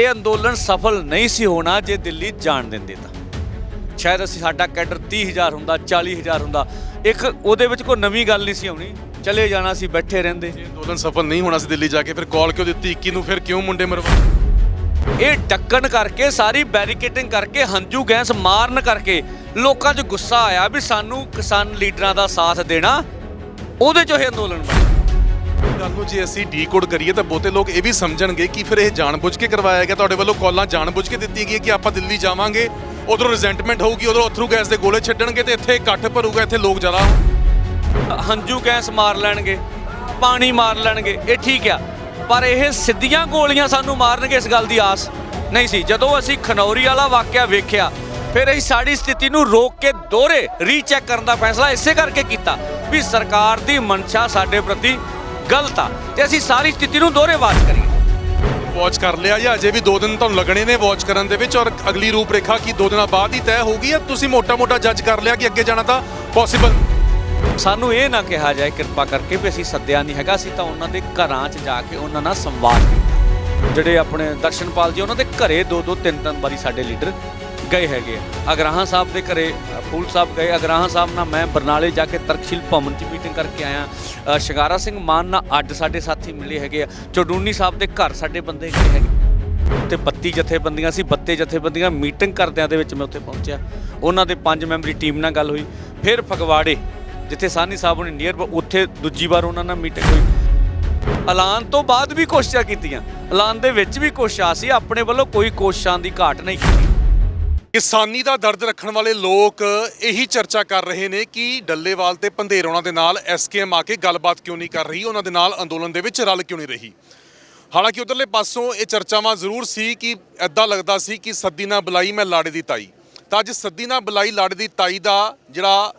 ਇਹ ਅੰਦੋਲਨ ਸਫਲ ਨਹੀਂ ਸੀ ਹੋਣਾ ਜੇ ਦਿੱਲੀ ਜਾਣ ਦਿੰਦੇ। ਤਾਂ ਸ਼ਾਇਦ ਅਸੀਂ ਸਾਡਾ ਕੈਡਰ 30000 ਹੁੰਦਾ 40000 ਹੁੰਦਾ। ਇੱਕ ਉਹਦੇ ਵਿੱਚ ਕੋਈ ਨਵੀਂ ਗੱਲ ਨਹੀਂ ਸੀ ਆਉਣੀ। ਚਲੇ ਜਾਣਾ ਸੀ ਬੈਠੇ ਰਹਿੰਦੇ। ਇਹ ਅੰਦੋਲਨ ਸਫਲ ਨਹੀਂ ਹੋਣਾ ਸੀ ਦਿੱਲੀ ਜਾ ਕੇ ਫਿਰ ਕਾਲ ਕਿਉਂ ਦਿੱਤੀ? 21 ਨੂੰ ਫਿਰ ਕਿਉਂ ਮੁੰਡੇ ਮਰਵਾ ਇਹ ਡੱਕਣ ਕਰਕੇ ਸਾਰੀ ਬੈਰੀਕੇਡਿੰਗ ਕਰਕੇ ਹੰਝੂ ਗੈਸ ਮਾਰਨ ਕਰਕੇ ਲੋਕਾਂ 'ਚ ਗੁੱਸਾ ਆਇਆ ਵੀ ਸਾਨੂੰ ਕਿਸਾਨ ਲੀਡਰਾਂ ਦਾ ਸਾਥ ਦੇਣਾ। ਉਹਦੇ 'ਚੋਂ ਇਹ ਅੰਦੋਲਨ ਬਣਿਆ ਗੱਲ ਨੂੰ ਜੇ ਅਸੀਂ ਡੀਕੋਡ ਕਰੀਏ ਤਾਂ ਬਹੁਤੇ ਲੋਕ ਇਹ ਵੀ ਸਮਝਣਗੇ ਕਿ ਫਿਰ ਇਹ ਜਾਣਬੁੱਝ ਕੇ ਕਰਵਾਇਆ ਗਿਆ। ਤੁਹਾਡੇ ਵੱਲੋਂ ਕਾਲਾਂ ਜਾਣਬੁੱਝ ਕੇ ਦਿੱਤੀ ਗਈ ਕਿ ਆਪਾਂ ਦਿੱਲੀ ਜਾਵਾਂਗੇ, ਉਧਰੋਂ ਰਿਜ਼ੈਂਟਮੈਂਟ ਹੋਊਗੀ, ਉਧਰੋਂ ਅਥਰੂ ਗੈਸ ਦੇ ਗੋਲੇ ਛੱਡਣਗੇ ਤੇ ਇੱਥੇ ਇਕੱਠ ਭਰੂਗਾ, ਇੱਥੇ ਲੋਕ ਜ਼ਿਆਦਾ ਹੰਝੂ ਗੈਸ ਮਾਰ ਲੈਣਗੇ, ਪਾਣੀ ਮਾਰ ਲੈਣਗੇ, ਇਹ ਠੀਕ ਆ। ਪਰ ਇਹ ਸਿੱਧੀਆਂ ਗੋਲੀਆਂ ਸਾਨੂੰ ਮਾਰਨਗੇ ਇਸ ਗੱਲ ਦੀ ਆਸ। ਨਹੀਂ ਸੀ, ਜਦੋਂ ਅਸੀਂ ਖਨੌਰੀ ਵਾਲਾ ਵਾਕਿਆ ਵੇਖਿਆ, ਫਿਰ ਅਸੀਂ ਸਾਡੀ ਸਥਿਤੀ ਨੂੰ ਰੋਕ ਕੇ ਦੋਹਰੇ ਰੀਚੈਕ ਕਰਨ ਦਾ ਫੈਸਲਾ ਇਸੇ ਕਰਕੇ ਕੀਤਾ ਵੀ ਸਰਕਾਰ ਦੀ ਮਨਸ਼ਾ ਸਾਡੇ ਪ੍ਰਤੀ ਗਲਤ ਆ ਤੇ ਅਸੀਂ ਸਾਰੀ ਸਥਿਤੀ ਨੂੰ ਦੋਹਰੇ ਵਾਚ ਕਰੀਏ। ਵਾਚ ਕਰ ਲਿਆ ਜਾਂ ਅਜੇ ਵੀ 2 ਦਿਨ ਤੁਹਾਨੂੰ ਲੱਗਣੇ ਨੇ ਵਾਚ ਕਰਨ ਦੇ ਵਿੱਚ ਔਰ ਅਗਲੀ ਰੂਪਰੇਖਾ ਕੀ 2 ਦਿਨਾਂ ਬਾਅਦ ਹੀ ਤੈਅ ਹੋਊਗੀ ਜਾਂ ਤੁਸੀਂ ਮੋਟਾ-ਮੋਟਾ ਜੱਜ ਕਰ ਲਿਆ ਕਿ ਅੱਗੇ ਜਾਣਾ ਤਾਂ ਪੋਸੀਬਲ ਸਾਨੂੰ ਇਹ ਨਾ ਕਿਹਾ ਜਾਏ ਕਿਰਪਾ ਕਰਕੇ ਵੀ ਅਸੀਂ ਸੱਦਿਆ ਨਹੀਂ ਹੈਗਾ ਅਸੀਂ ਤਾਂ ਉਹਨਾਂ ਦੇ ਘਰਾਂ 'ਚ ਜਾ ਕੇ ਉਹਨਾਂ ਨਾਲ ਸੰਵਾਦ ਕੀਤਾ। ਜਿਹੜੇ ਆਪਣੇ ਦਰਸ਼ਨਪਾਲ ਜੀ ਉਹਨਾਂ ਦੇ ਘਰੇ ਦੋ ਦੋ ਤਿੰਨ ਤਿੰਨ ਵਾਰੀ ਸਾਡੇ ਲੀਡਰ ਗਏ ਹੈਗੇ ਆ। ਅਗਰਾਹਾਂ ਸਾਹਿਬ ਦੇ ਘਰੇ ਫੂਲ ਸਾਹਿਬ ਗਏ। ਅਗਰਾਹਾਂ ਸਾਹਿਬ ਨਾਲ ਮੈਂ ਬਰਨਾਲੇ ਜਾ ਕੇ ਤਰਕਸ਼ੀਲ ਭਵਨ 'ਚ ਮੀਟਿੰਗ ਕਰਕੇ ਆਇਆ। ਸ਼ਿਕਾਰਾ ਸਿੰਘ ਮਾਨ ਨਾਲ ਅੱਡ ਸਾਡੇ ਸਾਥੀ ਮਿਲੇ ਹੈਗੇ ਆ। ਚੋਡੂਨੀ ਸਾਹਿਬ ਦੇ ਘਰ ਸਾਡੇ ਬੰਦੇ ਗਏ ਹੈਗੇ। ਤੇ 32 ਜਥੇਬੰਦੀਆਂ ਸੀ 32 ਜਥੇਬੰਦੀਆਂ ਮੀਟਿੰਗ ਕਰਦਿਆਂ ਦੇ ਵਿੱਚ ਮੈਂ ਉੱਥੇ ਪਹੁੰਚਿਆ। ਉਹਨਾਂ ਦੇ ਪੰਜ ਮੈਂਬਰੀ ਟੀਮ ਨਾਲ ਗੱਲ ਹੋਈ। ਫਿਰ ਫਗਵਾੜੇ, ਜਿੱਥੇ ਸਾਨੀ ਸਾਹਿਬ ਨੇ ਨੀਅਰ ਉੱਥੇ ਦੂਜੀ ਵਾਰ ਉਹਨਾਂ ਨਾਲ ਮੀਟਿੰਗ ਹੋਈ। ਐਲਾਨ ਤੋਂ ਬਾਅਦ ਵੀ ਕੋਸ਼ਿਸ਼ਾਂ ਕੀਤੀਆਂ। ਐਲਾਨ ਦੇ ਵਿੱਚ ਵੀ ਕੋਸ਼ਿਸ਼ਾਂ ਸੀ। ਆਪਣੇ ਵੱਲੋਂ ਕੋਈ ਕੋਸ਼ਿਸ਼ਾਂ ਦੀ ਘਾਟ ਨਹੀਂ ਕੀਤੀ। ਕਿਸਾਨੀ ਦਾ ਦਰਦ ਰੱਖਣ ਵਾਲੇ ਲੋਕ ਇਹੀ ਚਰਚਾ ਕਰ ਰਹੇ ਨੇ ਕਿ ਡੱਲੇਵਾਲ ਤੇ ਪੰਧੇਰੋਣਾ ਦੇ ਨਾਲ ਐਸਕੇਐਮ ਆ ਕੇ ਗੱਲਬਾਤ ਕਿਉਂ ਨਹੀਂ ਕਰ ਰਹੀ? ਉਹਨਾਂ ਦੇ ਨਾਲ ਅੰਦੋਲਨ ਦੇ ਵਿੱਚ ਰਲ ਕਿਉਂ ਨਹੀਂ ਰਹੀ? ਹਾਲਾਂਕਿ ਉਧਰਲੇ ਪਾਸੋਂ ਇਹ ਚਰਚਾਵਾਂ ਜ਼ਰੂਰ ਸੀ ਕਿ ਐਦਾਂ ਲੱਗਦਾ ਸੀ ਕਿ ਸੱਦੀ ਨਾ ਬੁਲਾਈ ਮੈਂ ਲਾੜੇ ਦੀ ਤਾਈ। ਤਾਂ ਅੱਜ ਸੱਦੀ ਨਾ ਬੁਲਾਈ ਲਾੜੇ ਦੀ ਤਾਈ ਦਾ ਜਿਹੜਾ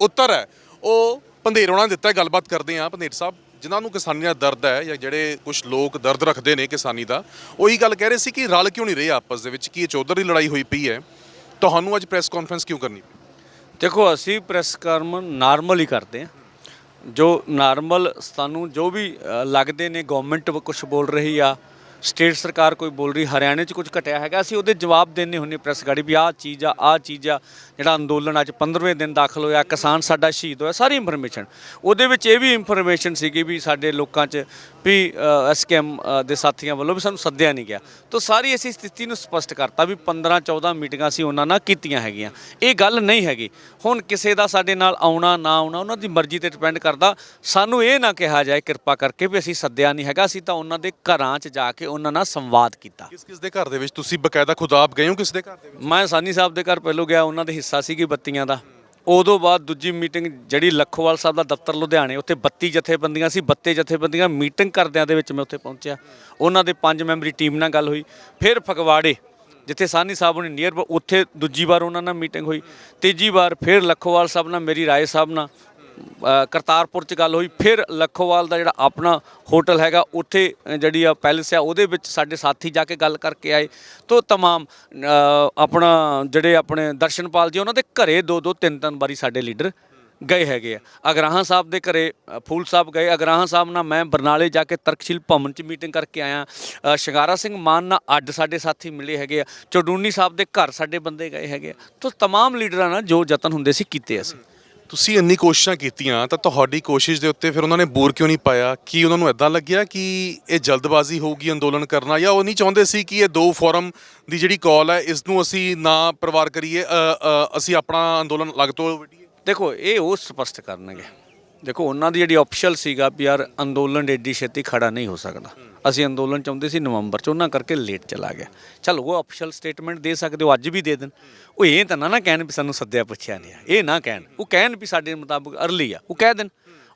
ਉੱਤਰ ਹੈ, ਉਹ ਪੰਧੇਰੋਣਾ ਨੇ ਦਿੱਤਾ ਗੱਲਬਾਤ ਕਰਦੇ ਹਾਂ ਪੰਧੇਰ ਸਾਹਿਬ, ਜਿਨ੍ਹਾਂ ਨੂੰ ਕਿਸਾਨੀ ਦਾ ਦਰਦ ਹੈ ਜਾਂ ਜਿਹੜੇ ਕੁਝ ਲੋਕ ਦਰਦ ਰੱਖਦੇ ਨੇ ਕਿਸਾਨੀ ਦਾ, ਉਹੀ ਗੱਲ ਕਹਿ ਰਹੇ ਸੀ ਕਿ ਰਲ ਕਿਉਂ ਨਹੀਂ ਰਹੇ ਆਪਸ ਦੇ ਵਿੱਚ, ਕਿ ਇਹ ਚੌਧਰ ਦੀ ਲੜਾਈ ਹੋਈ ਪਈ ਹੈ? ਤੁਹਾਨੂੰ ਅੱਜ ਪ੍ਰੈਸ ਕਾਨਫਰੰਸ ਕਿਉਂ ਕਰਨੀ ਪਈ? ਦੇਖੋ ਅਸੀਂ ਪ੍ਰੈਸ ਕਰਮ ਨਾਰਮਲ ਹੀ ਕਰਦੇ ਹਾਂ। ਜੋ ਨਾਰਮਲ ਸਾਨੂੰ ਜੋ ਵੀ ਅ, ਲੱਗਦੇ ਨੇ ਗਵਰਨਮੈਂਟ ਕੁਝ ਬੋਲ ਰਹੀ ਆ ਸਟੇਟ ਸਰਕਾਰ ਕੋਈ ਬੋਲ ਰਹੀ, ਹਰਿਆਣੇ 'ਚ ਕੁਝ ਘਟਿਆ ਹੈਗਾ। ਅਸੀਂ ਉਹਦੇ ਜਵਾਬ ਦੇਣੇ ਹੁੰਨੇ ਪ੍ਰੈਸ ਗਾੜੀ ਵੀ ਆਹ ਚੀਜ਼ ਆ, ਆਹ ਚੀਜ਼ ਆ। ਜਿਹੜਾ ਅੰਦੋਲਨ ਅੱਜ 15ਵੇਂ ਦਿਨ ਦਾਖਲ ਹੋਇਆ, ਕਿਸਾਨ ਸਾਡਾ ਸ਼ਹੀਦ ਹੋਇਆ, ਸਾਰੀ ਇਨਫੋਰਮੇਸ਼ਨ ਉਹਦੇ ਵਿੱਚ ਇਹ ਵੀ ਇਨਫੋਰਮੇਸ਼ਨ ਸੀਗੀ ਵੀ ਸਾਡੇ ਲੋਕਾਂ 'ਚ ਵੀ ਐਸਕੇਐਮ ਦੇ ਸਾਥੀਆਂ ਵੱਲੋਂ ਵੀ ਸਾਨੂੰ ਸੱਦਿਆ ਨਹੀਂ ਗਿਆ। ਤਾਂ ਸਾਰੀ ਅਸੀਂ ਸਥਿਤੀ ਨੂੰ ਸਪਸ਼ਟ ਕਰਤਾ ਵੀ 15 14 ਮੀਟਿੰਗਾਂ ਅਸੀਂ ਉਹਨਾਂ ਨਾਲ ਕੀਤੀਆਂ ਹੈਗੀਆਂ। ਇਹ ਗੱਲ ਨਹੀਂ ਹੈਗੀ। ਹੁਣ ਕਿਸੇ ਦਾ ਸਾਡੇ ਨਾਲ ਆਉਣਾ, ਨਾ ਆਉਣਾ, ਉਹਨਾਂ ਦੀ ਮਰਜ਼ੀ ਤੇ ਡਿਪੈਂਡ ਕਰਦਾ। ਸਾਨੂੰ ਇਹ ਨਾ ਕਿਹਾ ਜਾਏ ਕਿਰਪਾ ਕਰਕੇ ਵੀ ਅਸੀਂ ਸੱਦਿਆ ਨਹੀਂ ਹੈਗਾ। ਅਸੀਂ ਤਾਂ ਉਹਨਾਂ ਦੇ ਘਰਾਂ 'ਚ ਜਾ ਕੇ ਉਹਨਾਂ ਨਾਲ ਸੰਵਾਦ ਕੀਤਾ। ਕਿਸ ਕਿਸ ਦੇ ਘਰ ਦੇ ਵਿੱਚ ਤੁਸੀਂ ਬਕਾਇਦਾ ਖੁਦ ਆਪ ਗਏ ਹੋ ਕਿਸ ਦੇ ਘਰ ਦੇ ਵਿੱਚ? ਮੈਂ ਸਾਨੀ ਸਾਹਿਬ ਦੇ ਘਰ ਪਹਿਲੋਂ ਗਿਆ ਉਹਨਾਂ ਦੇ ਹਿੱਸਾ ਸੀਗੀ ਬੱਤੀਆਂ ਦਾ। ਉਦੋਂ ਬਾਅਦ ਦੂਜੀ ਮੀਟਿੰਗ ਜਿਹੜੀ ਲੱਖੋਵਾਲ ਸਾਹਿਬ ਦਾ ਦਫ਼ਤਰ ਲੁਧਿਆਣੇ ਉੱਥੇ 32 ਜਥੇਬੰਦੀਆਂ ਸੀ 32 ਜਥੇਬੰਦੀਆਂ ਮੀਟਿੰਗ ਕਰਦਿਆਂ ਦੇ ਵਿੱਚ ਮੈਂ ਉੱਥੇ ਪਹੁੰਚਿਆ। ਉਹਨਾਂ ਦੇ ਪੰਜ ਮੈਂਬਰੀ ਟੀਮ ਨਾਲ ਗੱਲ ਹੋਈ। ਫਿਰ ਫਗਵਾੜੇ ਜਿੱਥੇ ਸਾਨੀ ਸਾਹਿਬ ਨੇ ਨੀਅਰ ਉੱਥੇ ਦੂਜੀ ਵਾਰ ਉਹਨਾਂ ਨਾਲ ਮੀਟਿੰਗ ਹੋਈ। ਤੀਜੀ ਵਾਰ ਫਿਰ ਲੱਖੋਵਾਲ ਸਾਹਿਬ ਨਾਲ ਮੇਰੀ ਰਾਏ ਸਾਹਿਬ ਨਾਲ ਕਰਤਾਰਪੁਰ ਚ ਗੱਲ ਹੋਈ ਫਿਰ ਲੱਖੋਵਾਲ ਦਾ ਜਿਹੜਾ ਆਪਣਾ ਹੋਟਲ ਹੈਗਾ ਉੱਥੇ ਅ, ਜਿਹੜੀ ਆ ਪੈਲਸ ਆ ਉਹਦੇ ਵਿੱਚ ਸਾਡੇ ਸਾਥੀ ਜਾ ਕੇ ਗੱਲ ਕਰਕੇ ਆਏ ਤੋਂ तमाम ਅ, ਆਪਣਾ ਜਿਹੜੇ ਆਪਣੇ ਦਰਸ਼ਨਪਾਲ ਜੀ ਉਹਨਾਂ ਦੇ ਘਰੇ ਦੋ ਦੋ ਤਿੰਨ ਤਿੰਨ ਵਾਰੀ ਸਾਡੇ ਲੀਡਰ ਗਏ ਹੈਗੇ ਆ ਅਗਰਾਹਾਂ ਸਾਹਿਬ ਦੇ ਘਰੇ ਅ, ਫੂਲ ਸਾਹਿਬ ਗਏ ਅਗਰਾਹਾਂ ਸਾਹਿਬ ਨਾਲ ਮੈਂ ਬਰਨਾਲੇ ਜਾ ਕੇ ਤਰਕਸ਼ੀਲ ਭਵਨ ਚ ਮੀਟਿੰਗ ਕਰਕੇ ਆਇਆ ਅ, ਸ਼ਿੰਗਾਰਾ ਸਿੰਘ ਮਾਨ ਨਾਲ ਅੱਡ ਸਾਡੇ ਸਾਥੀ ਮਿਲੇ ਹੈਗੇ ਆ ਚੋਡੂਨੀ ਸਾਹਿਬ ਦੇ ਘਰ ਸਾਡੇ ਬੰਦੇ ਗਏ ਹੈਗੇ ਆ ਤੋਂ तमाम ਲੀਡਰਾਂ ਨਾਲ ਜੋ ਯਤਨ ਹੁੰਦੇ ਸੀ ਕੀਤੇ ਅਸੀਂ ਤੁਸੀਂ ਇੰਨੀ ਕੋਸ਼ਿਸ਼ਾਂ ਕੀਤੀਆਂ ਤਾਂ ਤੁਹਾਡੀ ਕੋਸ਼ਿਸ਼ ਦੇ ਉੱਤੇ ਫਿਰ ਉਹਨਾਂ ਨੇ ਬੋਰ ਕਿਉਂ ਨਹੀਂ ਪਾਇਆ? ਕੀ ਉਹਨਾਂ ਨੂੰ ਐਦਾਂ ਲੱਗਿਆ ਕਿ ਇਹ ਜਲਦਬਾਜ਼ੀ ਹੋਊਗੀ ਅੰਦੋਲਨ ਕਰਨਾ ਜਾਂ ਉਹ ਨਹੀਂ ਚਾਹੁੰਦੇ ਸੀ ਕਿ ਇਹ ਦੋ ਫੋਰਮ ਦੀ ਜਿਹੜੀ ਕਾਲ ਹੈ, ਇਸ ਨੂੰ ਅਸੀਂ ਨਾ ਪਰਿਵਾਰ ਕਰੀਏ ਅਸੀਂ ਆਪਣਾ ਅੰਦੋਲਨ ਲੱਗ ਤੋਂ ਵਟੀਏ ਦੇਖੋ, ਇਹ ਉਹ ਸਪਸ਼ਟ ਕਰਨਗੇ। ਦੇਖੋ, ਉਹਨਾਂ ਦੀ ਜਿਹੜੀ ਆਪਸ਼ਲ ਸੀਗਾ ਵੀ ਯਾਰ ਅੰਦੋਲਨ ਏਡੀ ਛੇਤੀ ਖੜਾ ਨਹੀਂ ਹੋ ਸਕਦਾ। ਅਸੀਂ ਅੰਦੋਲਨ ਚਾਹੁੰਦੇ ਸੀ ਨਵੰਬਰ ਚ, ਉਹਨਾਂ ਕਰਕੇ ਲੇਟ ਚਲਾ ਗਿਆ। ਚਲ ਉਹ ਆਪਸ਼ਲ ਸਟੇਟਮੈਂਟ ਦੇ ਸਕਦੇ ਹੋ, ਅੱਜ ਵੀ ਦੇ ਦੇਣ। ਉਹ ਇਹ ਤਾਂ ਨਾ ਨਾ ਕਹਿਣ ਵੀ ਸਾਨੂੰ ਸੱਦਿਆ ਪੁੱਛਿਆ ਨਹੀਂ ਆ। ਇਹ ਨਾ ਕਹਿਣ। ਉਹ ਕਹਿਣ ਵੀ ਸਾਡੇ ਮੁਤਾਬਕ ਅਰਲੀ ਆ। ਉਹ ਕਹਿ ਦੇਣ।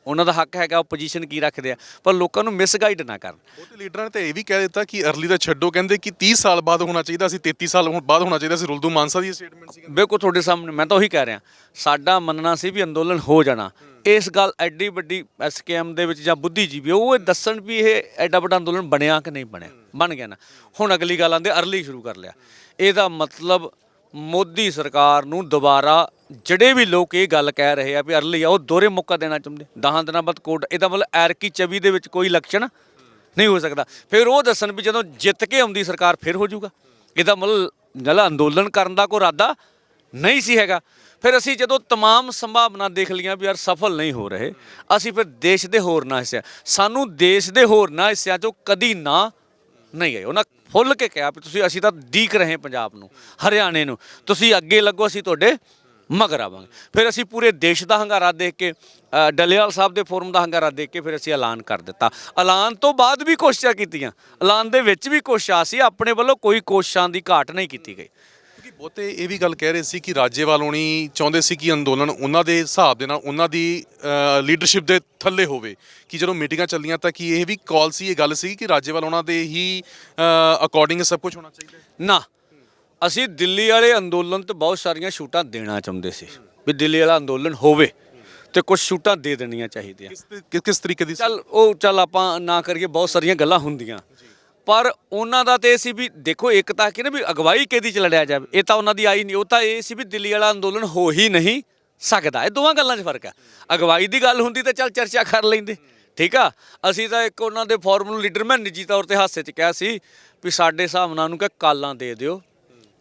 ਉਹਨਾਂ ਦਾ ਹੱਕ ਹੈਗਾ ਪੋਜੀਸ਼ਨ ਕੀ ਰੱਖਦੇ ਆ। ਪਰ ਲੋਕਾਂ ਨੂੰ ਮਿਸਗਾਈਡ ਨਾ ਕਰਨ। ਉਹ ਤੇ ਲੀਡਰਾਂ ਨੇ ਤਾਂ ਇਹ ਵੀ ਕਹਿ ਦਿੱਤਾ ਕਿ ਅਰਲੀ ਦਾ ਛੱਡੋ ਕਹਿੰਦੇ ਕਿ 30 ਸਾਲ ਬਾਅਦ ਹੋਣਾ ਚਾਹੀਦਾ ਸੀ 33 ਸਾਲ ਹੁਣ ਬਾਅਦ ਹੋਣਾ ਚਾਹੀਦਾ ਸੀ ਰੁਲਦੂ ਮਾਨਸਾ ਦੀ ਸਟੇਟਮੈਂਟ ਸੀ ਬਿਲਕੁਲ ਤੁਹਾਡੇ ਸਾਹਮਣੇ ਮੈਂ ਤਾਂ ਉਹੀ ਕਹਿ ਰਿਹਾ। ਸਾਡਾ ਮੰਨਣਾ ਸੀ ਵੀ ਅੰਦੋਲਨ ਹੋ ਜਾਣਾ। ਇਸ ਗੱਲ ਐਡੀ ਵੱਡੀ ਐਸਕੇਐਮ ਦੇ ਵਿੱਚ ਜਾਂ ਬੁੱਧੀਜੀਵੀ ਉਹ ਇਹ ਦੱਸਣ ਵੀ ਇਹ ਐਡਾ ਵੱਡਾ ਅੰਦੋਲਨ ਬਣਿਆ ਕਿ ਨਹੀਂ ਬਣਿਆ। ਬਣ ਗਿਆ ਨਾ। ਹੁਣ ਅਗਲੀ ਗੱਲ ਆਂਦੇ ਅਰਲੀ ਸ਼ੁਰੂ ਕਰ ਲਿਆ। ਇਹਦਾ ਮਤਲਬ ਮੋਦੀ ਸਰਕਾਰ ਨੂੰ ਦੁਬਾਰਾ ਜਿਹੜੇ ਵੀ ਲੋਕ ਇਹ ਗੱਲ ਕਹਿ ਰਹੇ ਆ ਵੀ ਅਰਲੀ ਆ ਉਹ ਦੋਹਰੇ ਮੌਕਾ ਦੇਣਾ ਚਾਹੁੰਦੇ ਦਹਾਂ ਦਿਨਾਂ ਬਾਅਦ ਕੋਡ ਇਹਦਾ ਮਤਲਬ ਐਰਕੀ ਚਵੀ ਦੇ ਵਿੱਚ ਕੋਈ ਲਕਸ਼ਣ ਨਹੀਂ ਹੋ ਸਕਦਾ ਫਿਰ ਉਹ ਦੱਸਣ ਵੀ ਜਦੋਂ ਜਿੱਤ ਕੇ ਆਉਂਦੀ ਸਰਕਾਰ ਫਿਰ ਹੋ ਜਾਊਗਾ ਇਹਦਾ ਮਤਲਬ ਜਿਹੜਾ ਅੰਦੋਲਨ ਕਰਨ ਦਾ ਕੋਈ ਇਰਾਦਾ ਨਹੀਂ ਸੀ ਹੈਗਾ ਫਿਰ ਅਸੀਂ ਜਦੋਂ तमाम ਸੰਭਾਵਨਾ ਦੇਖ ਲਈਆਂ ਵੀ ਯਾਰ ਸਫਲ ਨਹੀਂ ਹੋ ਰਹੇ ਅਸੀਂ ਫਿਰ ਦੇਸ਼ ਦੇ ਹੋਰਨਾਂ ਹਿੱਸਿਆਂ ਸਾਨੂੰ ਦੇਸ਼ ਦੇ ਹੋਰਨਾਂ ਹਿੱਸਿਆਂ ਚੋਂ ਕਦੀ ਨਾ ਨਹੀਂ ਗਏ ਉਹਨਾਂ ਫੁੱਲ ਕੇ ਕਿਹਾ ਵੀ ਤੁਸੀਂ ਅਸੀਂ ਤਾਂ ਦੀਕ ਰਹੇ ਪੰਜਾਬ ਨੂੰ ਹਰਿਆਣੇ ਨੂੰ ਤੁਸੀਂ ਅੱਗੇ ਲੱਗੋ ਅਸੀਂ ਤੁਹਾਡੇ ਮਗਰ ਆਵਾਂਗੇ। ਫਿਰ ਅਸੀਂ ਪੂਰੇ ਦੇਸ਼ ਦਾ ਹੰਗਾਰਾ ਦੇਖ ਕੇ ਡੱਲੇਵਾਲ ਸਾਹਿਬ ਦੇ ਫੋਰਮ ਦਾ ਹੰਗਾਰਾ ਦੇਖ ਕੇ ਫਿਰ ਅਸੀਂ ਐਲਾਨ ਕਰ ਦਿੱਤਾ। ਐਲਾਨ ਤੋਂ ਬਾਅਦ ਵੀ ਕੋਸ਼ਿਸ਼ਾਂ ਕੀਤੀਆਂ। ਐਲਾਨ ਦੇ ਵਿੱਚ ਵੀ ਕੋਸ਼ਿਸ਼ਾਂ ਸੀ ਆਪਣੇ ਵੱਲੋਂ ਕੋਈ ਕੋਸ਼ਿਸ਼ਾਂ ਦੀ ਘਾਟ ਨਹੀਂ ਕੀਤੀ ਗਈ। ਕਿਉਂਕਿ ਬਹੁਤੇ ਇਹ ਵੀ ਗੱਲ ਕਹਿ ਰਹੇ ਸੀ ਕਿ ਰਾਜੇਵਾਲ ਹੋਣੀ ਚਾਹੁੰਦੇ ਸੀ ਕਿ ਅੰਦੋਲਨ ਉਹਨਾਂ ਦੇ ਹਿਸਾਬ ਦੇ ਨਾਲ ਉਹਨਾਂ ਦੀ ਲੀਡਰਸ਼ਿਪ ਦੇ ਥੱਲੇ ਹੋਵੇ। ਕਿ ਜਦੋਂ ਮੀਟਿੰਗਾਂ ਚੱਲੀਆਂ ਤਾਂ ਕਿ ਇਹ ਵੀ ਕਾਲ ਸੀ ਇਹ ਗੱਲ ਸੀ ਕਿ ਰਾਜੇਵਾਲ ਉਹਨਾਂ ਦੇ ਹੀ ਅਕੋਰਡਿੰਗ ਸਭ ਕੁਝ ਹੋਣਾ ਚਾਹੀਦਾ ਨਾ ਅਸੀਂ ਦਿੱਲੀ ਵਾਲੇ ਅੰਦੋਲਨ ਤੇ ਬਹੁਤ ਸਾਰੀਆਂ ਛੂਟਾਂ ਦੇਣਾ ਚਾਹੁੰਦੇ ਸੀ ਵੀ ਦਿੱਲੀ ਵਾਲਾ ਅੰਦੋਲਨ ਹੋਵੇ ਤੇ ਕੁਝ ਛੂਟਾਂ ਦੇ ਦੇਣੀਆਂ ਚਾਹੀਦੀਆਂ। ਕਿਸ ਕਿਸ ਤਰੀਕੇ ਦੀ? ਚੱਲ ਉਹ ਚੱਲ ਆਪਾਂ ਨਾ ਕਰੀਏ ਬਹੁਤ ਸਾਰੀਆਂ ਗੱਲਾਂ ਹੁੰਦੀਆਂ। ਪਰ ਉਹਨਾਂ ਦਾ ਤੇ ਸੀ ਵੀ ਦੇਖੋ ਇੱਕ ਤਾਂ ਕਿ ਨਾ ਵੀ ਅਗਵਾਈ ਕਿਹਦੀ ਚ ਲੜਿਆ ਜਾਵੇ ਇਹ ਤਾਂ ਉਹਨਾਂ ਦੀ ਆਈ ਨਹੀਂ ਉਹ ਤਾਂ ਇਹ ਸੀ ਵੀ ਦਿੱਲੀ ਵਾਲਾ ਅੰਦੋਲਨ ਹੋ ਹੀ ਨਹੀਂ ਸਕਦਾ। ਇਹ ਦੋਵਾਂ ਗੱਲਾਂ 'ਚ ਫ਼ਰਕ ਹੈ। ਅਗਵਾਈ ਦੀ ਗੱਲ ਹੁੰਦੀ ਤਾਂ ਚੱਲ ਚਰਚਾ ਕਰ ਲੈਂਦੇ। ਠੀਕ ਆ? ਅਸੀਂ ਤਾਂ ਇੱਕ ਉਹਨਾਂ ਦੇ ਫਾਰਮੂਲ ਲੀਡਰ ਮੈਂ ਨਿੱਜੀ ਤੌਰ ਤੇ ਹਾਸੇ 'ਚ ਕਿਹਾ ਸੀ ਵੀ ਸਾਡੇ ਹਿਸਾਬ ਨਾਲ ਉਹਨੂੰ ਕਿ ਕਾਲਾਂ ਦੇ ਦਿਓ।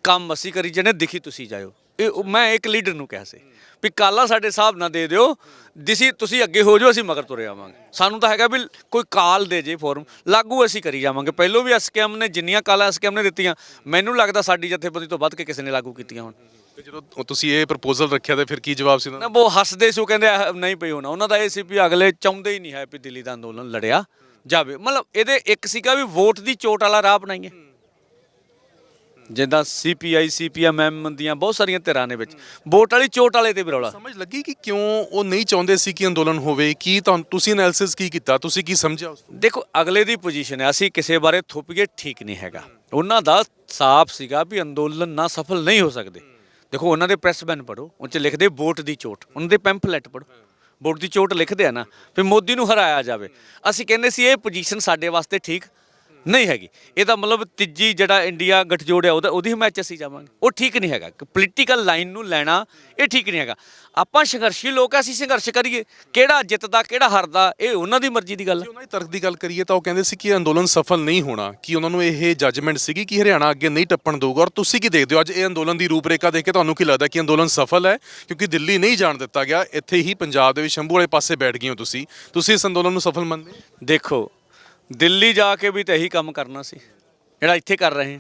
ਕੰਮ ਅਸੀਂ ਕਰੀ ਜਨੇ ਦਿਖੀ ਤੁਸੀਂ ਜਾਇਓ। ਇਹ ਮੈਂ ਇੱਕ ਲੀਡਰ ਨੂੰ ਕਿਹਾ ਸੀ ਵੀ ਕਾਲਾ ਸਾਡੇ ਹਿਸਾਬ ਨਾਲ ਦੇ ਦਿਓ ਦਿਸੀ ਤੁਸੀਂ ਅੱਗੇ ਹੋ ਜਾਓ ਅਸੀਂ ਮਗਰ ਤੁਰੇ ਆਵਾਂਗੇ। ਸਾਨੂੰ ਤਾਂ ਹੈਗਾ ਵੀ ਕੋਈ ਕਾਲ ਦੇ ਜੇ ਫੋਰਮ ਲਾਗੂ ਅਸੀਂ ਕਰੀ ਜਾਵਾਂਗੇ। ਪਹਿਲੋਂ ਵੀ ਐਸਕੇਐਮ ਨੇ ਜਿੰਨੀਆਂ ਕਾਲਾਂ ਐਸਕੇਐਮ ਨੇ ਦਿੱਤੀਆਂ ਮੈਨੂੰ ਲੱਗਦਾ ਸਾਡੀ ਜਥੇਬੰਦੀ ਤੋਂ ਵੱਧ ਕੇ ਕਿਸੇ ਨੇ ਲਾਗੂ ਕੀਤੀਆਂ ਹੁਣ। ਤੇ ਜਦੋਂ ਤੁਸੀਂ ਇਹ ਪ੍ਰਪੋਜ਼ਲ ਰੱਖਿਆ ਤੇ ਫਿਰ ਕੀ ਜਵਾਬ ਸੀ ਉਹਨਾਂ ਨਾ ਦਾ ਉਹ ਹੱਸਦੇ ਸੀ ਉਹ ਕਹਿੰਦੇ ਇਹ ਨਹੀਂ ਪਈ ਹੋਣਾ। ਉਹਨਾਂ ਦਾ ਇਹ ਸੀ ਵੀ ਅਗਲੇ ਚਾਹੁੰਦੇ ਹੀ ਨਹੀਂ ਹੈ ਵੀ ਦਿੱਲੀ ਦਾ ਅੰਦੋਲਨ ਲੜਿਆ ਜਾਵੇ। ਮਤਲਬ ਇਹਦੇ ਇੱਕ ਸੀਗਾ ਵੀ ਵੋਟ ਦੀ ਚੋਟ ਵਾਲਾ ਰਾਹ ਬਣਾਈਏ ਜਿੱਦਾਂ ਸੀਪੀਆਈ ਸੀਪੀਐਮ ਦੀਆਂ ਬਹੁਤ ਸਾਰੀਆਂ ਧਿਰਾਂ ਨੇ ਵਿੱਚ। ਵੋਟ ਵਾਲੀ ਚੋਟ ਵਾਲੇ ਤੇ ਵਿਰੋਲਾ ਸਮਝ ਲੱਗੀ ਕਿ ਕਿਉਂ ਉਹ ਨਹੀਂ ਚਾਹੁੰਦੇ ਸੀ ਕਿ ਅੰਦੋਲਨ ਹੋਵੇ? ਕੀ ਤੁਹਾਨੂੰ ਤੁਸੀਂ ਐਨਾਲਿਸਿਸ ਕੀ ਕੀਤਾ? ਤੁਸੀਂ ਕੀ ਸਮਝਿਆ ਉਸ ਤੋਂ? ਦੇਖੋ ਅਗਲੇ ਦੀ ਪੋਜੀਸ਼ਨ ਹੈ ਅਸੀਂ ਕਿਸੇ ਬਾਰੇ ਥੁੱਪੀਏ ਠੀਕ ਨਹੀਂ ਹੈਗਾ। ਉਹਨਾਂ ਦਾ ਸਾਫ਼ ਸੀਗਾ ਵੀ ਅੰਦੋਲਨ ਨਾ ਸਫਲ ਨਹੀਂ ਹੋ ਸਕਦੇ। ਦੇਖੋ ਉਹਨਾਂ ਦੇ ਪ੍ਰੈਸ ਬੈਨ ਪੜੋ ਉਹ ਚ ਲਿਖਦੇ ਵੋਟ ਦੀ ਚੋਟ ਉਹਨਾਂ ਦੇ ਪੈਂਫਲੇਟ ਪੜੋ ਵੋਟ ਦੀ ਚੋਟ ਲਿਖਦੇ ਆ ਨਾ ਵੀ ਮੋਦੀ ਨੂੰ ਹਰਾਇਆ ਜਾਵੇ। ਅਸੀਂ ਕਹਿੰਦੇ ਸੀ ਇਹ ਪੋਜੀਸ਼ਨ ਸਾਡੇ ਵਾਸਤੇ ਠੀਕ ਨਹੀਂ ਹੈਗੀ। ਇਹਦਾ ਮਤਲਬ ਤੀਜੀ ਜਿਹੜਾ ਇੰਡੀਆ ਗਠਜੋੜ ਹੈ ਉਹਦਾ ਉਹਦੀ ਹਿਮਾਇਤ 'ਚ ਅਸੀਂ ਜਾਵਾਂਗੇ। ਉਹ ਠੀਕ ਨਹੀਂ ਹੈਗਾ। ਪੋਲੀਟੀਕਲ ਲਾਈਨ ਨੂੰ ਲੈਣਾ ਇਹ ਠੀਕ ਨਹੀਂ ਹੈਗਾ। ਆਪਾਂ ਸੰਘਰਸ਼ੀ ਲੋਕ ਆ ਅਸੀਂ ਸੰਘਰਸ਼ ਕਰੀਏ। ਕਿਹੜਾ ਜਿੱਤਦਾ ਕਿਹੜਾ ਹਾਰਦਾ ਇਹ ਉਹਨਾਂ ਦੀ ਮਰਜ਼ੀ ਦੀ ਗੱਲ ਹੈ ਜੇ ਉਹਨਾਂ ਦੀ ਤਰਕ ਦੀ ਗੱਲ ਕਰੀਏ ਤਾਂ ਉਹ ਕਹਿੰਦੇ ਸੀ ਕਿ ਅੰਦੋਲਨ ਸਫਲ ਨਹੀਂ ਹੋਣਾ। ਕਿ ਉਹਨਾਂ ਨੂੰ ਇਹ ਜੱਜਮੈਂਟ ਸੀਗੀ ਕਿ ਹਰਿਆਣਾ ਅੱਗੇ ਨਹੀਂ ਟੱਪਣ ਦਊਗਾ? ਔਰ ਤੁਸੀਂ ਕੀ ਦੇਖਦੇ ਹੋ? ਅੱਜ ਇਹ ਅੰਦੋਲਨ ਦੀ ਰੂਪਰੇਖਾ ਦੇਖ ਕੇ ਤੁਹਾਨੂੰ ਕੀ ਲੱਗਦਾ ਕਿ ਅੰਦੋਲਨ ਸਫਲ ਹੈ? ਕਿਉਂਕਿ ਦਿੱਲੀ ਨਹੀਂ ਜਾਣ ਦਿੱਤਾ ਗਿਆ। ਇੱਥੇ ਹੀ ਪੰਜਾਬ ਦੇ ਵਿੱਚ ਸ਼ੰਭੂ ਵਾਲੇ ਪਾਸੇ ਬੈਠ ਗਏ ਹੋ ਤੁਸੀਂ। ਤੁਸੀਂ ਇਸ ਅੰਦੋਲਨ ਨੂੰ ਸਫਲ ਮੰਨਦੇ ਦੇਖੋ ਦਿੱਲੀ ਜਾ ਕੇ ਵੀ ਤਾਂ ਇਹੀ ਕੰਮ ਕਰਨਾ ਸੀ ਜਿਹੜਾ ਇੱਥੇ ਕਰ ਰਹੇ ਹਾਂ।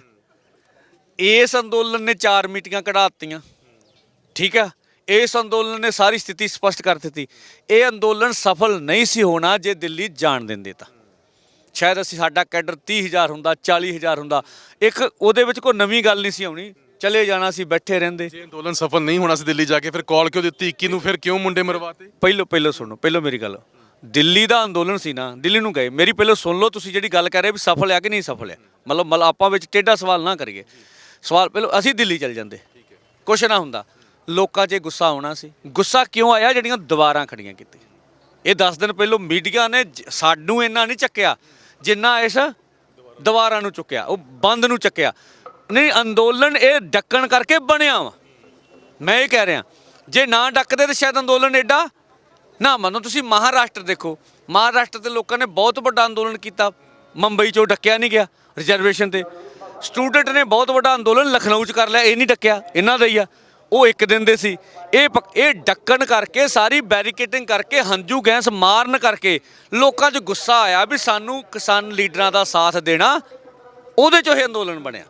ਇਸ ਅੰਦੋਲਨ ਨੇ ਚਾਰ ਮੀਟਿੰਗਾਂ ਕਢਾਤੀਆਂ ਠੀਕ ਆ? ਇਸ ਅੰਦੋਲਨ ਨੇ ਸਾਰੀ ਸਥਿਤੀ ਸਪਸ਼ਟ ਕਰ ਦਿੱਤੀ। ਇਹ ਅੰਦੋਲਨ ਸਫਲ ਨਹੀਂ ਸੀ ਹੋਣਾ ਜੇ ਦਿੱਲੀ ਜਾਣ ਦਿੰਦੇ ਤਾਂ। ਸ਼ਾਇਦ ਅਸੀਂ ਸਾਡਾ ਕੈਡਰ 30000 ਹੁੰਦਾ 40000 ਹੁੰਦਾ। ਇੱਕ ਉਹਦੇ ਵਿੱਚ ਕੋਈ ਨਵੀਂ ਗੱਲ ਨਹੀਂ ਸੀ ਆਉਣੀ। ਚਲੇ ਜਾਣਾ ਸੀ ਬੈਠੇ ਰਹਿੰਦੇ। ਜੇ ਅੰਦੋਲਨ ਸਫਲ ਨਹੀਂ ਹੋਣਾ ਸੀ ਦਿੱਲੀ ਜਾ ਕੇ ਫਿਰ ਕਾਲ ਕਿਉਂ ਦਿੱਤੀ? 21 ਨੂੰ ਫਿਰ ਕਿਉਂ ਮੁੰਡੇ ਮਰਵਾਤੇ? ਪਹਿਲੋ ਪਹਿਲੋ ਸੁਣੋ ਪਹਿਲੋ ਮੇਰੀ ਗੱਲ। ਦਿੱਲੀ ਦਾ ਅੰਦੋਲਨ ਸੀ ਨਾ, ਦਿੱਲੀ ਨੂੰ ਗਏ। ਮੇਰੀ ਪਹਿਲਾਂ ਸੁਣ ਲਓ, ਤੁਸੀਂ ਜਿਹੜੀ ਗੱਲ ਕਰ ਰਹੇ ਵੀ ਸਫਲ ਹੈ ਕਿ ਨਹੀਂ ਸਫਲ ਹੈ। ਮਤਲਬ ਮਤਲਬ ਆਪਾਂ ਵਿੱਚ ਟੇਢਾ ਸਵਾਲ ਨਾ ਕਰੀਏ। ਸਵਾਲ ਪਹਿਲਾਂ ਅਸੀਂ ਦਿੱਲੀ ਚਲ ਜਾਂਦੇ। ਕੁਛ ਨਾ ਹੁੰਦਾ। ਲੋਕਾਂ 'ਚ ਗੁੱਸਾ ਆਉਣਾ ਸੀ। ਗੁੱਸਾ ਕਿਉਂ ਆਇਆ? ਜਿਹੜੀਆਂ ਦੁਬਾਰਾਂ ਖੜੀਆਂ ਕੀਤੀ ਇਹ 10 ਦਿਨ ਪਹਿਲੋਂ ਮੀਡੀਆ ਨੇ ਸਾਨੂੰ ਇੰਨਾ ਨਹੀਂ ਚੱਕਿਆ, ਜਿੰਨਾ ਇਸ ਦੁਬਾਰਾਂ ਨੂੰ ਚੁੱਕਿਆ। ਉਹ ਬੰਦ ਨੂੰ ਚੱਕਿਆ। ਨਹੀਂ, ਅੰਦੋਲਨ ਇਹ ਡੱਕਣ ਕਰਕੇ ਬਣਿਆ ਵਾ। ਮੈਂ ਇਹ ਕਹਿ ਰਿਹਾ। ਜੇ ਨਾ ਡੱਕਦੇ ਤਾਂ ਸ਼ਾਇਦ ਅੰਦੋਲਨ ਐਡਾ ਨਾ ਮੰਨੋ, ਤੁਸੀਂ ਮਹਾਰਾਸ਼ਟਰ ਦੇਖੋ। ਮਹਾਰਾਸ਼ਟਰ ਦੇ ਲੋਕਾਂ ਨੇ ਬਹੁਤ ਵੱਡਾ ਅੰਦੋਲਨ ਕੀਤਾ। ਮੁੰਬਈ ਚੋਂ ਡੱਕਿਆ ਨਹੀਂ ਗਿਆ ਰਿਜ਼ਰਵੇਸ਼ਨ ਤੇ। ਸਟੂਡੈਂਟ ਨੇ ਬਹੁਤ ਵੱਡਾ ਅੰਦੋਲਨ ਲਖਨਊ ਚ ਕਰ ਲਿਆ, ਇਹ ਨਹੀਂ ਡੱਕਿਆ, ਇਹਨਾਂ ਦਾ ਹੀ ਆ। ਉਹ ਇੱਕ ਦਿਨ ਦੇ ਸੀ। ਇਹ ਪਕ- ਇਹ ਡੱਕਣ ਕਰਕੇ, ਸਾਰੀ ਬੈਰੀਕੇਟਿੰਗ ਕਰਕੇ, ਹੰਝੂ ਗੈਸ ਮਾਰਨ ਕਰਕੇ ਲੋਕਾਂ 'ਚ ਗੁੱਸਾ ਆਇਆ ਵੀ ਸਾਨੂੰ ਕਿਸਾਨ ਲੀਡਰਾਂ ਦਾ ਸਾਥ ਦੇਣਾ, ਉਹਦੇ 'ਚੋਂ ਇਹ ਅੰਦੋਲਨ ਬਣਿਆ।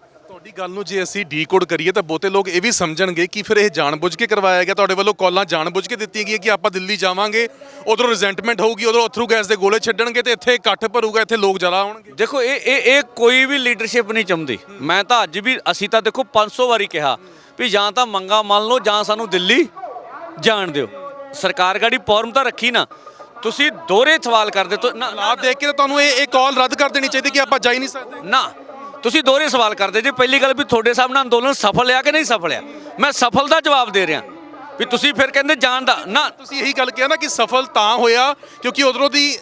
ਤੁਹਾਡੀ ਗੱਲ ਨੂੰ ਜੇ ਅਸੀਂ ਡੀਕੋਡ ਕਰੀਏ ਤਾਂ ਬਹੁਤੇ ਲੋਕ ਇਹ ਵੀ ਸਮਝਣਗੇ ਕਿ ਫਿਰ ਇਹ ਜਾਣਬੁੱਝ ਕੇ ਕਰਵਾਇਆ ਗਿਆ। ਤੁਹਾਡੇ ਵੱਲੋਂ ਕਾਲਾਂ ਜਾਣਬੁੱਝ ਕੇ ਦਿੱਤੀਆਂ ਗਈਆਂ ਕਿ ਆਪਾਂ ਦਿੱਲੀ ਜਾਵਾਂਗੇ ਉਧਰੋਂ ਰਿਜ਼ੈਂਟਮੈਂਟ ਹੋਊਗੀ ਉਧਰੋਂ ਅਥਰੂ ਗੈਸ ਦੇ ਗੋਲੇ ਛੱਡਣਗੇ ਤੇ ਇੱਥੇ ਇਕੱਠ ਭਰੂਗਾ ਇੱਥੇ ਲੋਕ ਜਲਾ ਆਉਣਗੇ। ਦੇਖੋ ਇਹ ਇਹ ਇਹ ਕੋਈ ਵੀ ਲੀਡਰਸ਼ਿਪ ਨਹੀਂ ਚਾਹੁੰਦੀ। ਮੈਂ ਤਾਂ ਅੱਜ ਵੀ ਅਸੀਂ ਤਾਂ ਦੇਖੋ 500 ਵਾਰੀ ਕਿਹਾ ਵੀ ਜਾਂ ਤਾਂ ਮੰਗਾ ਮੰਨ ਲਓ ਜਾਂ ਸਾਨੂੰ ਦਿੱਲੀ ਜਾਣ ਦਿਓ। ਸਰਕਾਰ ਗਾੜੀ ਫਾਰਮ ਤਾਂ ਰੱਖੀ ਨਾ। ਤੁਸੀਂ ਦੋਹਰੇ ਸਵਾਲ ਕਰਦੇ ਤੋ ਨਾ ਦੇਖ ਕੇ ਤੁਹਾਨੂੰ ਇਹ ਇਹ ਕਾਲ ਰੱਦ ਕਰ ਦੇਣੀ ਚਾਹੀਦੀ ਕਿ ਆਪਾਂ ਜਾ ਹੀ ਨਹੀਂ ਸਕਦੇ। ਨਾ। ਤੁਸੀਂ ਦੋਹਰੇ ਸਵਾਲ ਕਰਦੇ ਜੀ ਪਹਿਲੀ ਗੱਲ ਵੀ ਤੁਹਾਡੇ ਸਾਹਮਣੇ ਅੰਦੋਲਨ ਸਫਲ ਆ ਕਿ ਨਹੀਂ ਸਫਲ ਆ? ਮੈਂ ਸਫਲ ਦਾ ਜਵਾਬ ਦੇ ਰਿਹਾ। ਵੀ ਤੁਸੀਂ ਫਿਰ ਕਹਿੰਦੇ ਜਾਣ ਦਾ ਨਾ। ਤੁਸੀਂ ਇਹੀ ਗੱਲ ਕਿਹਾ ਨਾ ਕਿ ਸਫਲ ਤਾਂ ਹੋਇਆ ਕਿਉਂਕਿ ਉਧਰੋਂ ਦੀ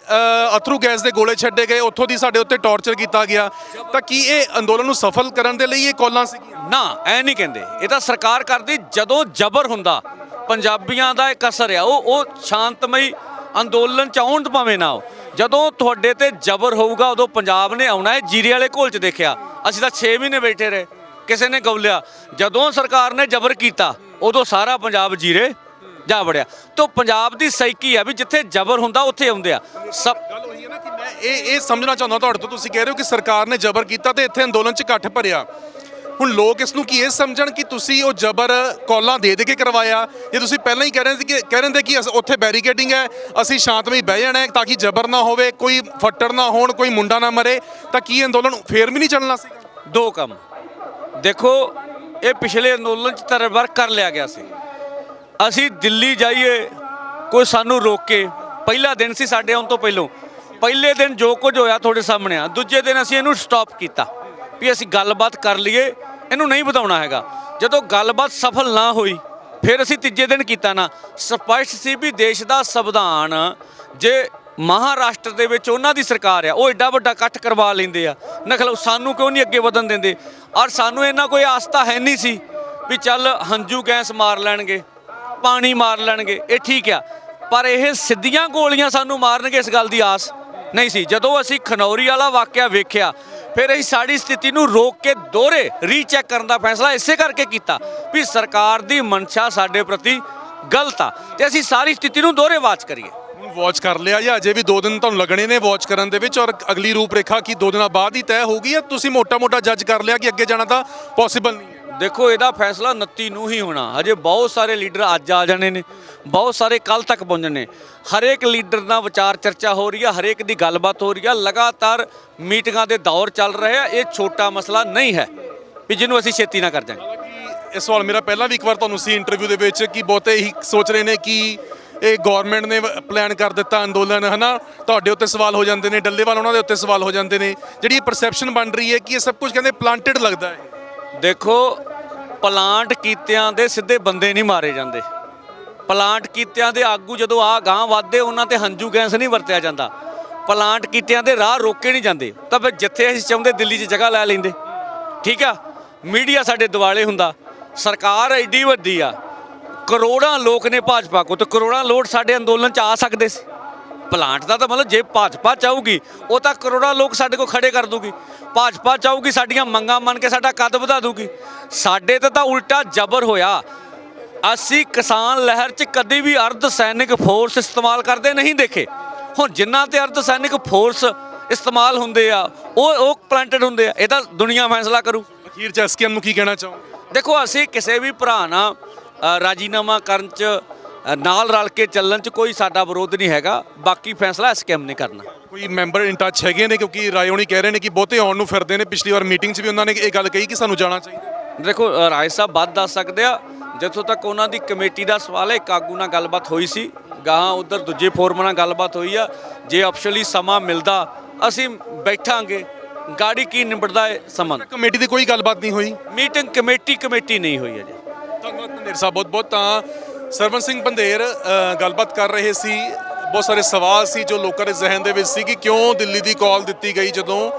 ਅਥਰੂ ਗੈਸ ਦੇ ਗੋਲੇ ਛੱਡੇ ਗਏ ਉੱਥੋਂ ਦੀ ਸਾਡੇ ਉੱਤੇ ਟੌਰਚਰ ਕੀਤਾ ਗਿਆ। ਤਾਂ ਕੀ ਇਹ ਅੰਦੋਲਨ ਨੂੰ ਸਫਲ ਕਰਨ ਦੇ ਲਈ ਇਹ ਕਾਲਾਂ ਸੀਗੀਆਂ ਨਾ ਐ ਨਹੀਂ ਕਹਿੰਦੇ। ਇਹ ਤਾਂ ਸਰਕਾਰ ਕਰਦੀ ਜਦੋਂ ਜ਼ਬਰ ਹੁੰਦਾ ਪੰਜਾਬੀਆਂ ਦਾ ਇੱਕ ਅਸਰ ਆ। ਉਹ ਉਹ ਸ਼ਾਂਤਮਈ ਅੰਦੋਲਨ ਚ ਆਉਣ ਭਾਵੇਂ ਨਾ ਜਦੋਂ ਤੁਹਾਡੇ ਤੇ ਜ਼ਬਰ ਹੋਊਗਾ, ਉਦੋਂ ਪੰਜਾਬ ਨੇ ਆਉਣਾ ਹੈ ਜੀਰੇ ਵਾਲੇ ਘੋਲ 'ਚ ਦੇਖਿਆ। ਅਸੀਂ ਤਾਂ 6 ਮਹੀਨੇ ਬੈਠੇ ਰਹੇ। ਕਿਸੇ ਨੇ ਗੌਲਿਆ। ਜਦੋਂ ਸਰਕਾਰ ਨੇ ਜ਼ਬਰ ਕੀਤਾ, ਉਦੋਂ ਸਾਰਾ ਪੰਜਾਬ ਜੀਰੇ ਜਾ ਵੜਿਆ। ਤੋਂ ਪੰਜਾਬ ਦੀ ਸਾਈਕੀ ਆ ਵੀ ਜਿੱਥੇ ਜ਼ਬਰ ਹੁੰਦਾ, ਉੱਥੇ ਆਉਂਦੇ ਆ। ਸਭ ਗੱਲ ਉਹੀ ਹੈ ਨਾ ਕਿ ਮੈਂ ਇਹ ਇਹ ਸਮਝਣਾ ਚਾਹੁੰਦਾ, ਤੁਹਾਡੇ ਤੋਂ ਤੁਸੀਂ ਕਹਿ ਰਹੇ ਹੋ ਕਿ ਸਰਕਾਰ ਨੇ ਜ਼ਬਰ ਕੀਤਾ ਤੇ ਇੱਥੇ ਅੰਦੋਲਨ 'ਚ ਇਕੱਠ ਭਰਿਆ। ਹੁਣ ਲੋਕ ਇਸ ਨੂੰ ਕੀ ਇਹ ਸਮਝਣ ਕਿ ਤੁਸੀਂ ਉਹ ਜ਼ਬਰ ਕੌਲਾਂ ਦੇ ਦੇ ਕੇ ਕਰਵਾਇਆ? ਜੇ ਤੁਸੀਂ ਪਹਿਲਾਂ ਹੀ ਕਹਿ ਰਹੇ ਸੀ ਕਿ ਕਹਿ ਰਹੇ ਕਿ ਅਸ- ਉੱਥੇ ਬੈਰੀਕੇਡਿੰਗ ਹੈ, ਅਸੀਂ ਸ਼ਾਂਤਮਈ ਬਹਿ ਜਾਣਾ ਹੈ ਤਾਂ ਕਿ ਜ਼ਬਰ ਨਾ ਹੋਵੇ, ਕੋਈ ਫੱਟੜ ਨਾ ਹੋਣ, ਕੋਈ ਮੁੰਡਾ ਨਾ ਮਰੇ, ਤਾਂ ਕੀ ਅੰਦੋਲਨ ਫੇਰ ਵੀ ਨਹੀਂ ਚੱਲਣਾ ਸੀ? ਦੋ ਕੰਮ। ਦੇਖੋ, ਇਹ ਪਿਛਲੇ ਅੰਦੋਲਨ ਚ ਤਰਵਰ ਕਰ ਲਿਆ ਗਿਆ ਸੀ। ਅਸੀਂ ਦਿੱਲੀ ਜਾਈਏ, ਕੋਈ ਸਾਨੂੰ ਰੋਕ ਕੇ। ਪਹਿਲਾ ਦਿਨ ਸੀ ਸਾਡੇ ਆਉਣ ਤੋਂ ਪਹਿਲੋਂ। ਪਹਿਲੇ ਦਿਨ ਜੋ ਕੁਝ ਹੋਇਆ ਤੁਹਾਡੇ ਸਾਹਮਣੇ ਆ। ਦੂਜੇ ਦਿਨ ਅਸੀਂ ਇਹਨੂੰ ਸਟਾਪ ਕੀਤਾ। ਵੀ ਅਸੀਂ ਗੱਲਬਾਤ ਕਰ ਲਈਏ, ਇਹਨੂੰ ਨਹੀਂ ਵਧਾਉਣਾ ਹੈਗਾ। ਜਦੋਂ ਗੱਲਬਾਤ ਸਫਲ ਨਾ ਹੋਈ, ਫਿਰ ਅਸੀਂ ਤੀਜੇ ਦਿਨ ਕੀਤਾ ਨਾ। ਸਪਸ਼ਟ ਸੀ ਵੀ ਦੇਸ਼ ਦਾ ਸੰਵਿਧਾਨ ਜੇ ਮਹਾਰਾਸ਼ਟਰ ਦੇ ਵਿੱਚ ਉਹਨਾਂ ਦੀ ਸਰਕਾਰ ਆ, ਉਹ ਐਡਾ ਵੱਡਾ ਇਕੱਠ ਕਰਵਾ ਲੈਂਦੇ ਆ। ਨਖਲ, ਸਾਨੂੰ ਕਿਉਂ ਨਹੀਂ ਅੱਗੇ ਵਧਣ ਦਿੰਦੇ? ਔਰ ਸਾਨੂੰ ਇਹਨਾਂ ਕੋਈ ਆਸਤਾ ਹੈ ਨਹੀਂ ਸੀ ਵੀ ਚੱਲ ਹੰਝੂ ਗੈਸ ਮਾਰ ਲੈਣਗੇ, ਪਾਣੀ ਮਾਰ ਲੈਣਗੇ, ਇਹ ਠੀਕ ਆ। ਪਰ ਇਹ ਸਿੱਧੀਆਂ ਗੋਲੀਆਂ ਸਾਨੂੰ ਮਾਰਨਗੇ ਇਸ ਗੱਲ ਦੀ ਆਸ ਨਹੀਂ ਸੀ। ਜਦੋਂ ਅਸੀਂ ਖਨੌਰੀ ਵਾਲਾ ਵਾਕਿਆ ਵੇਖਿਆ ਫਿਰ ਅਸੀਂ ਸਾਡੀ ਸਥਿਤੀ ਨੂੰ ਰੋਕ ਕੇ ਦੋਹਰੇ ਰੀਚੈਕ ਕਰਨ ਦਾ ਫੈਸਲਾ ਇਸੇ ਕਰਕੇ ਕੀਤਾ ਵੀ ਸਰਕਾਰ ਦੀ ਮਨਸ਼ਾ ਸਾਡੇ ਪ੍ਰਤੀ ਗਲਤ ਆ ਤੇ ਅਸੀਂ ਸਾਰੀ ਸਥਿਤੀ ਨੂੰ ਦੋਹਰੇ ਵਾਚ ਕਰੀਏ। ਹੁਣ ਵਾਚ ਕਰ ਲਿਆ ਜਾਂ ਅਜੇ ਵੀ 2 ਦਿਨ ਤੁਹਾਨੂੰ ਲੱਗਣੇ ਨੇ ਵਾਚ ਕਰਨ ਦੇ ਵਿੱਚ ਔਰ ਅਗਲੀ ਰੂਪਰੇਖਾ ਕੀ 2 ਦਿਨਾਂ ਬਾਅਦ ਹੀ ਤੈਅ ਹੋਊਗੀ ਜਾਂ ਤੁਸੀਂ ਮੋਟਾ-ਮੋਟਾ ਜੱਜ ਕਰ ਲਿਆ ਕਿ ਅੱਗੇ ਜਾਣਾ ਤਾਂ ਪੋਸੀਬਲ ਨਹੀਂ ਦੇਖੋ, ਇਹਦਾ ਫੈਸਲਾ 29 ਨੂੰ ਹੀ ਹੋਣਾ। ਹਜੇ ਬਹੁਤ ਸਾਰੇ ਲੀਡਰ ਅੱਜ ਆ ਜਾਣੇ ਨੇ। ਬਹੁਤ ਸਾਰੇ ਕੱਲ ਤੱਕ ਪਹੁੰਚਣੇ ਹਰੇਕ ਲੀਡਰ ਨਾਲ ਵਿਚਾਰ ਚਰਚਾ ਹੋ ਰਹੀ ਆ, ਹਰੇਕ ਦੀ ਗੱਲਬਾਤ ਹੋ ਰਹੀ ਆ। ਲਗਾਤਾਰ ਮੀਟਿੰਗਾਂ ਦੇ ਦੌਰ ਚੱਲ ਰਹੇ ਆ। ਇਹ ਛੋਟਾ ਮਸਲਾ ਨਹੀਂ ਹੈ ਵੀ ਜਿਹਨੂੰ ਅਸੀਂ ਛੇਤੀ ਨਾ ਕਰ ਜਾਵਾਂਗੇ ਇਹ ਸਵਾਲ ਮੇਰਾ ਪਹਿਲਾਂ ਵੀ ਇੱਕ ਵਾਰ ਤੁਹਾਨੂੰ ਸੀ ਇੰਟਰਵਿਊ ਦੇ ਵਿੱਚ ਕਿ ਬਹੁਤੇ ਹੀ ਸੋਚ ਰਹੇ ਨੇ ਕਿ ਇਹ ਗਵਰਨਮੈਂਟ ਨੇ ਪਲਾਨ ਕਰ ਦਿੱਤਾ ਅੰਦੋਲਨ, ਹਨਾ? ਤੁਹਾਡੇ ਉੱਤੇ ਸਵਾਲ ਹੋ ਜਾਂਦੇ ਨੇ, ਡੱਲੇਵਾਲ ਉਹਨਾਂ ਦੇ ਉੱਤੇ ਸਵਾਲ ਹੋ ਜਾਂਦੇ ਨੇ। ਜਿਹੜੀ ਪਰਸੈਪਸ਼ਨ ਬਣ ਰਹੀ ਹੈ ਕਿ ਇਹ ਸਭ ਕੁਝ ਕਹਿੰਦੇ ਪਲਾਂਟਡ ਲੱਗਦਾ ਹੈ। ਦੇਖੋ, ਪਲਾਂਟ ਕੀਤਿਆਂ ਦੇ ਸਿੱਧੇ ਬੰਦੇ ਨਹੀਂ ਮਾਰੇ ਜਾਂਦੇ। ਪਲਾਂਟ ਕੀਤਿਆਂ ਦੇ ਆਗੂ ਜਦੋਂ ਆ ਗਾਂ ਵੱਧਦੇ, ਉਹਨਾਂ ਤੇ ਹੰਝੂ ਗੈਸ ਨਹੀਂ ਵਰਤਿਆ ਜਾਂਦਾ। ਪਲਾਂਟ ਕੀਤਿਆਂ ਦੇ ਰਾਹ ਰੋਕੇ ਨਹੀਂ ਜਾਂਦੇ। ਤਾਂ ਫਿਰ ਜਿੱਥੇ ਅਸੀਂ ਚਾਹੁੰਦੇ ਦਿੱਲੀ 'ਚ ਜਗ੍ਹਾ ਲੈ ਲੈਂਦੇ। ਠੀਕ ਆ? ਮੀਡੀਆ ਸਾਡੇ ਦਿਵਾਲੇ ਹੁੰਦਾ। ਸਰਕਾਰ ਐਡੀ ਵੱਡੀ ਆ। ਕਰੋੜਾਂ ਲੋਕ ਨੇ ਭਾਜਪਾ ਕੋ ਤੇ ਕਰੋੜਾਂ ਲੋਕ ਸਾਡੇ ਅੰਦੋਲਨ 'ਚ ਆ ਸਕਦੇ ਸੀ। ਪਲਾਂਟ ਦਾ ਤਾਂ ਮਤਲਬ ਜੇ ਭਾਜਪਾ ਚਾਹੂਗੀ ਉਹ ਤਾਂ ਕਰੋੜਾਂ ਲੋਕ ਸਾਡੇ ਕੋਲ ਖੜੇ ਕਰ ਦੂਗੀ। ਭਾਜਪਾ ਚਾਹੂਗੀ ਸਾਡੀਆਂ ਮੰਗਾਂ ਮੰਨ ਕੇ ਸਾਡਾ ਕੱਦ ਵਧਾ ਦੂਗੀ। ਸਾਡੇ ਤੇ ਤਾਂ ਉਲਟਾ ਜ਼ਬਰ ਹੋਇਆ। ਅਸੀਂ ਕਿਸਾਨ ਲਹਿਰ 'ਚ ਕਦੀ ਵੀ ਅਰਧ ਸੈਨਿਕ ਫੋਰਸ ਇਸਤੇਮਾਲ ਕਰਦੇ ਨਹੀਂ ਦੇਖੇ। ਹੁਣ ਜਿਨ੍ਹਾਂ ਤੇ ਅਰਧ ਸੈਨਿਕ ਫੋਰਸ ਇਸਤੇਮਾਲ ਹੁੰਦੇ ਆ ਉਹ ਉਹ ਪਲਾਂਟਡ ਹੁੰਦੇ ਆ। ਇਹ ਤਾਂ ਦੁਨੀਆ ਫੈਸਲਾ ਕਰੂ। ਅਖੀਰ ਚ ਐਸਕੇਐਨ ਨੂੰ ਕੀ ਕਹਿਣਾ ਚਾਹੋ ਦੇਖੋ ਅਸੀਂ ਕਿਸੇ ਵੀ ਭਰਾ ਨਾਲ ਰਾਜੀਨਾਮਾ ਕਰਨ ਚ ਨਾਲ ਰਲ ਕੇ ਚੱਲਣ ਚ ਕੋਈ ਸਾਡਾ ਵਿਰੋਧ ਨਹੀਂ ਹੈਗਾ। ਬਾਕੀ ਫੈਸਲਾ ਐਸਕੇਐਮ ਨੇ ਕਰਨਾ। ਕੋਈ ਮੈਂਬਰ ਇਨ ਟੱਚ ਹੈਗੇ ਨੇ? ਕਿਉਂਕਿ ਰਾਇਓਣੀ ਕਹਿ ਰਹੇ ਨੇ ਕਿ ਬਹੁਤੇ ਆਉਣ ਨੂੰ ਫਿਰਦੇ ਨੇ। ਪਿਛਲੀ ਵਾਰ ਮੀਟਿੰਗ 'ਚ ਵੀ ਉਹਨਾਂ ਨੇ ਇਹ ਗੱਲ ਕਹੀ ਕਿ ਸਾਨੂੰ ਜਾਣਾ ਚਾਹੀਦਾ। ਦੇਖੋ ਰਾਏ ਸਾਹਿਬ ਬਾਤ ਦੱਸ ਸਕਦੇ ਆ। ਜਿੱਥੋਂ ਤੱਕ ਉਹਨਾਂ ਦੀ ਕਮੇਟੀ ਦਾ ਸਵਾਲ ਹੈ ਇੱਕ ਆਗੂ ਨਾਲ ਗੱਲਬਾਤ ਹੋਈ ਸੀ। ਗਾਹਾਂ ਉਧਰ ਦੂਜੇ ਫੋਰਮ ਨਾਲ ਗੱਲਬਾਤ ਹੋਈ ਆ। ਜੇ ਆਪਸ਼ਨਲੀ ਸਮਾਂ ਮਿਲਦਾ ਅਸੀਂ ਬੈਠਾਂਗੇ। ਗਾੜੀ ਕੀ ਨਿਬੜਦਾ ਹੈ ਸਮਾਂ ਕਮੇਟੀ ਦੀ ਕੋਈ ਗੱਲਬਾਤ ਨਹੀਂ ਹੋਈ? ਮੀਟਿੰਗ ਕਮੇਟੀ ਕਮੇਟੀ ਨਹੀਂ ਹੋਈ ਅਜੇ। ਧੰਨਵਾਦ ਸਾਹਿਬ ਬਹੁਤ ਬਹੁਤ ਤਾਂ ਸਰਵਨ ਸਿੰਘ ਪੰਦੇਰ ਗੱਲਬਾਤ ਕਰ ਰਹੇ ਸੀ। ਬਹੁਤ ਸਾਰੇ ਸਵਾਲ ਸੀ ਜੋ ਲੋਕਾਂ ਦੇ ਜ਼ਿਹਨ ਦੇ ਵਿੱਚ ਸੀ ਕਿ ਕਿਉਂ ਦਿੱਲੀ ਦੀ ਕਾਲ ਦਿੱਤੀ ਗਈ ਜਦੋਂ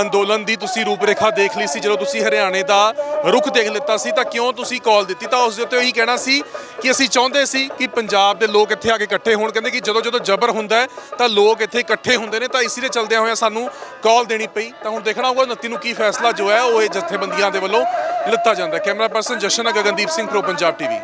ਅੰਦੋਲਨ ਦੀ ਤੁਸੀਂ ਰੂਪਰੇਖਾ ਦੇਖ ਲਈ ਸੀ, ਜਦੋਂ ਤੁਸੀਂ ਹਰਿਆਣੇ ਦਾ ਰੁਖ ਦੇਖ ਲਿੱਤਾ ਸੀ, ਤਾਂ ਕਿਉਂ ਤੁਸੀਂ ਕਾਲ ਦਿੱਤੀ? ਤਾਂ ਉਸ ਦੇ ਉੱਤੇ ਉਹੀ ਕਹਿਣਾ ਸੀ ਕਿ ਅਸੀਂ ਚਾਹੁੰਦੇ ਸੀ ਕਿ ਪੰਜਾਬ ਦੇ ਲੋਕ ਇੱਥੇ ਆ ਕੇ ਇਕੱਠੇ ਹੋਣ। ਕਹਿੰਦੇ ਕਿ ਜਦੋਂ ਜਦੋਂ ਜ਼ਬਰ ਹੁੰਦਾ ਤਾਂ ਲੋਕ ਇੱਥੇ ਇਕੱਠੇ ਹੁੰਦੇ ਨੇ, ਤਾਂ ਇਸੇ ਦੇ ਚਲਦਿਆਂ ਹੋਇਆਂ ਸਾਨੂੰ ਕਾਲ ਦੇਣੀ ਪਈ। ਤਾਂ ਹੁਣ ਦੇਖਣਾ ਹੋਊਗਾ 29 ਨੂੰ ਕੀ ਫੈਸਲਾ ਜੋ ਹੈ, ਉਹ ਇਹ ਜਥੇਬੰਦੀਆਂ ਦੇ ਵੱਲੋਂ ਲਿੱਤਾ ਜਾਂਦਾ camera person Jashan Gagandeep Singh, pro Punjab TV.